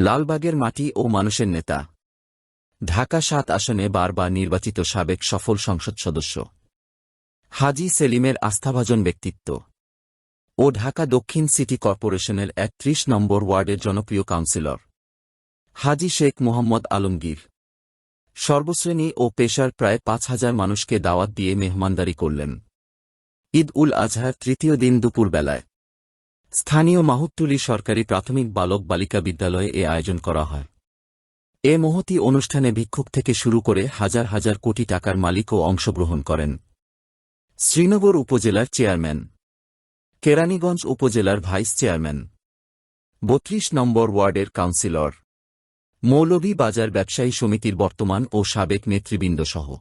লালবাগের মাটি ও মানুষের নেতা। ঢাকা সাত আসনে বারবার নির্বাচিত সাবেক সফল সংসদ সদস্য। হাজি সেলিমের আস্থাভাজন ব্যক্তিত্ব। ও ঢাকা দক্ষিণ সিটি কর্পোরেশনের একত্রিশ নম্বর ওয়ার্ডের জনপ্রিয় কাউন্সিলর। হাজি শেখ মোহাম্মদ আলমগীর। সর্বশ্রেণী ও পেশার প্রায় পাঁচ হাজার মানুষকে দাওয়াত দিয়ে মেহমানদারি করলেন। ঈদ উল আজহার তৃতীয় দিন দুপুরবেলায়। স্থানীয় মাহুত্তুলি সরকারি প্রাথমিক বালক বালিকা বিদ্যালয়ে এ আয়োজন করা হয়। এ মহতি অনুষ্ঠানে ভিক্ষুক থেকে শুরু করে হাজার হাজার কোটি টাকার মালিকও অংশগ্রহণ করেন। শ্রীনগর উপজেলার চেয়ারম্যান। কেরানীগঞ্জ উপজেলার ভাইস চেয়ারম্যান। বত্রিশ নম্বর ওয়ার্ডের কাউন্সিলর। মৌলভী বাজার ব্যবসায়ী সমিতির বর্তমান ও সাবেক নেতৃবৃন্দ সহ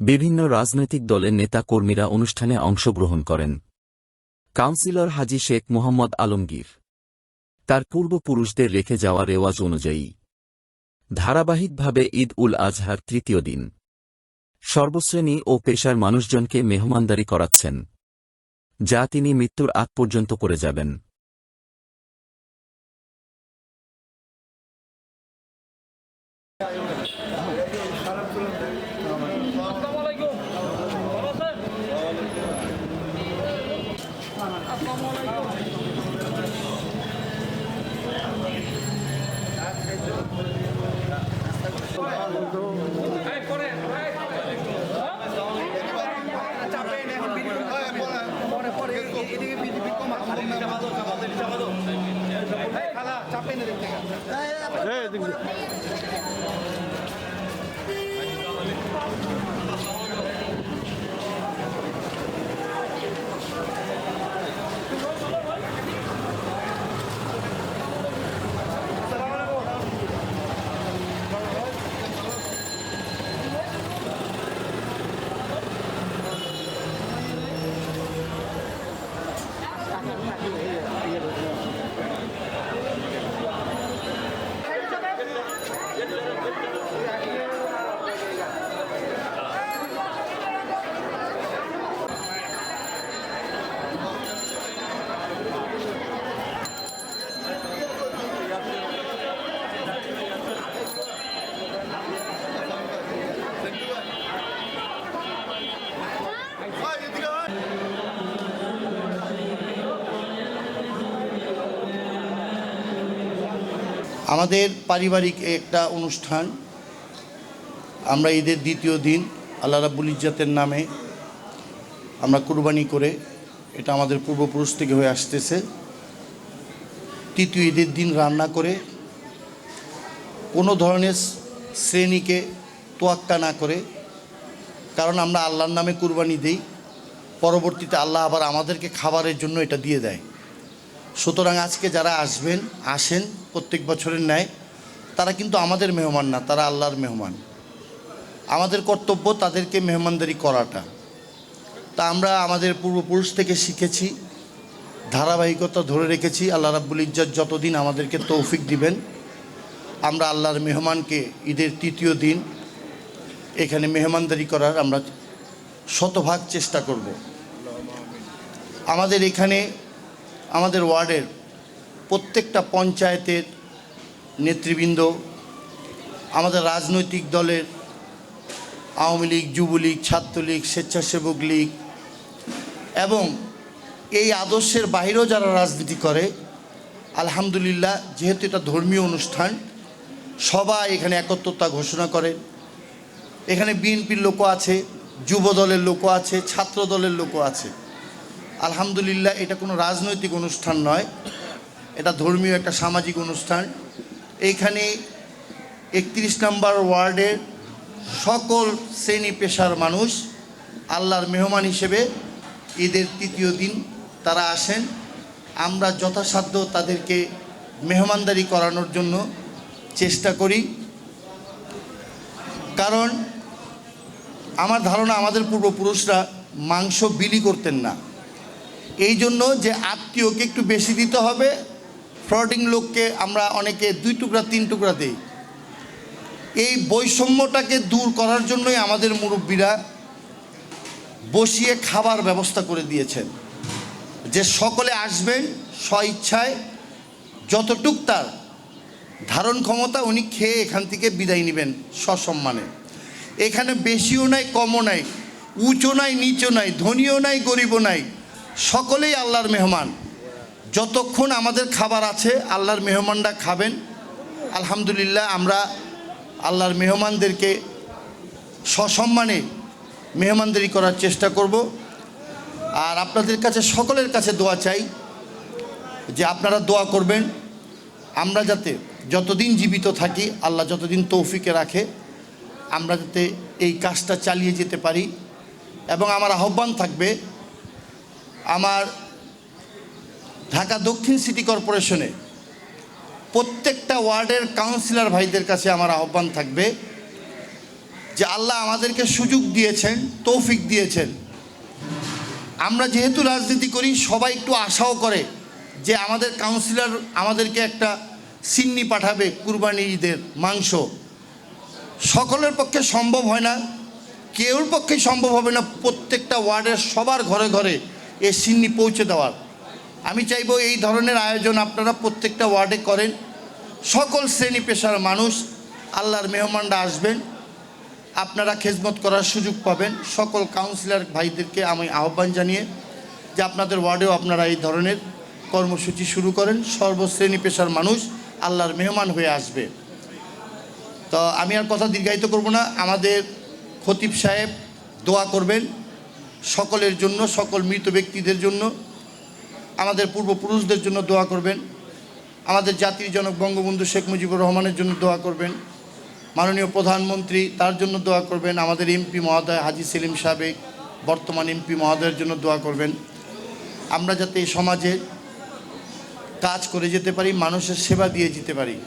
বিভিন্ন রাজনৈতিক দলের নেতা কর্মীরা অনুষ্ঠানে অংশগ্রহণ করেন। কাউন্সিলর হাজি শেখ মোহাম্মদ আলমগীর। তার পূর্বপুরুষদের রেখে যাওয়া রেওয়াজ অনুযায়ী, ধারাবাহিকভাবে ঈদ উল আজহার তৃতীয় দিন। সর্বশ্রেণী ও পেশার মানুষজনকে মেহমানদারি করাচ্ছেন, যা তিনি মৃত্যুর আগ পর্যন্ত করে যাবেন। আসসালামু Yeah. আমাদের পারিবারিক একটা অনুষ্ঠান। আমরা ঈদের দ্বিতীয় দিন আল্লাহ রাব্বুল ইজ্জাতের নামে আমরা কুরবানি করে এটা আমাদের পূর্বপুরুষ থেকে হয়ে আসতেছে। তৃতীয় ঈদের দিন রান্না করে কোনো ধরনের শ্রেণীকে তোয়াক্কা না করে, কারণ আমরা আল্লাহর নামে কুরবানি দিই, পরবর্তীতে আল্লাহ আবার আমাদেরকে খাবারের জন্য এটা দিয়ে দেয়। সুতরাং আজকে যারা আসবেন, আসেন প্রত্যেক বছরের ন্যায়, তারা কিন্তু আমাদের মেহমান না, তারা আল্লাহর মেহমান। আমাদের কর্তব্য তাদেরকে মেহমানদারি করাটা। তা আমরা আমাদের পূর্বপুরুষ থেকে শিখেছি, ধারাবাহিকতা ধরে রেখেছি, আল্লাহ রাব্বুল ইজ্জত যতদিন আমাদেরকে তৌফিক দিবেন, আমরা আল্লাহর মেহমানকে ঈদের তৃতীয় দিন এখানে মেহমানদারি করার আমরা শতভাগ চেষ্টা করব। আমাদের এখানে আমাদের ওয়ার্ডের প্রত্যেকটা পঞ্চায়েতের নেতৃবৃন্দ, আমাদের রাজনৈতিক দলের আওয়ামী লীগ, যুবলীগ, ছাত্রলীগ, স্বেচ্ছাসেবক লীগ এবং এই আদর্শের বাইরেও যারা রাজনীতি করে, আলহামদুলিল্লাহ যেহেতু এটা ধর্মীয় অনুষ্ঠান, সবাই এখানে একত্রতা ঘোষণা করে। এখানে বিএনপির লোকও আছে, যুব দলের লোকও আছে, ছাত্র দলের লোকও আছে। আলহামদুলিল্লাহ, এটা কোনো রাজনৈতিক অনুষ্ঠান নয়। এটা ধর্মীয় একটা সামাজিক অনুষ্ঠান। এইখানে একত্রিশ নম্বর ওয়ার্ডের সকল শ্রেণি পেশার মানুষ আল্লাহর মেহমান হিসেবে ঈদের তৃতীয় দিন তারা আসেন। আমরা যথাসাধ্য তাদেরকে মেহমানদারি করানোর জন্য চেষ্টা করি। কারণ আমার ধারণা, আমাদের পূর্বপুরুষরা মাংস বিলি করতেন না। এই জন্য যে আত্মীয়কে একটু বেশি দিতে হবে, ফ্রডিং লোককে আমরা অনেকে দুই টুকরা, তিন টুকরা দেই। এই বৈষম্যটাকে দূর করার জন্যই আমাদের মুরব্বীরা বসিয়ে খাবার ব্যবস্থা করে দিয়েছেন। যে সকলে আসবেন স্ব ইচ্ছায় যতটুক তার ধারণ ক্ষমতা উনি খেয়ে এখান থেকে বিদায় নেবেন সসম্মানে। এখানে বেশিও নাই, কমও নাই, উঁচু নাই, নিচু নাই, ধনীও নাই, গরিবও নাই। সকলেই আল্লাহর মেহমান। যতক্ষণ আমাদের খাবার আছে, আল্লাহর মেহমানরা খাবেন। আলহামদুলিল্লাহ, আমরা আল্লাহর মেহমানদেরকে সসম্মানে মেহমানদারি করার চেষ্টা করব। আর আপনাদের কাছে, সকলের কাছে দোয়া চাই যে আপনারা দোয়া করবেন। আমরা যাতে যতদিন জীবিত থাকি, আল্লাহ যতদিন তৌফিকে রাখে, আমরা যাতে এই কাজটা চালিয়ে যেতে পারি। এবং আমার আহ্বান থাকবে আমার ঢাকা দক্ষিণ সিটি কর্পোরেশনে প্রত্যেকটা ওয়ার্ডের কাউন্সিলর ভাইদের কাছে আমার আহ্বান থাকবে যে আল্লাহ আমাদেরকে সুযোগ দিয়েছেন, তৌফিক দিয়েছেন। আমরা যেহেতু রাজনীতি করি, সবাই একটু আশাও করে যে আমাদের কাউন্সিলর আমাদেরকে একটা সিন্নি পাঠাবে কুরবানি ঈদের মাংস। সকলের পক্ষে সম্ভব হয় না, কেউর পক্ষে সম্ভব হবে না, প্রত্যেকটা ওয়ার্ডের সবার ঘরে ঘরে এ সিন্নি পৌঁছে দেওয়ার। আমি চাইব এই ধরনের আয়োজন আপনারা প্রত্যেকটা ওয়ার্ডে করেন। সকল শ্রেণি পেশার মানুষ, আল্লাহর মেহমানরা আসবেন। আপনারা খেজমত করার সুযোগ পাবেন। সকল কাউন্সিলর ভাইদেরকে আমি আহ্বান জানিয়ে যে আপনাদের ওয়ার্ডেও আপনারা এই ধরনের কর্মসূচি শুরু করেন। সর্বশ্রেণী পেশার মানুষ, আল্লাহর মেহমান হয়ে আসবে। তো আমি আর কথা দীর্ঘায়িত করব না। আমাদের খতিব সাহেব দোয়া করবেন। সকলের জন্য, সকল মৃত ব্যক্তিদের জন্য। আমাদের পূর্বপুরুষদের জন্য দোয়া করবেন। আমাদের জাতির জনক বঙ্গবন্ধু শেখ মুজিবুর রহমানের জন্য দোয়া করবেন। মাননীয় প্রধানমন্ত্রী তার জন্য দোয়া করবেন। আমাদের এমপি মহোদয় হাজি সেলিম সাবেক বর্তমান এমপি মহোদয়ের জন্য দোয়া করবেন। আমরা যাতে এই সমাজে কাজ করে যেতে পারি, মানুষের সেবা দিয়ে যেতে পারি।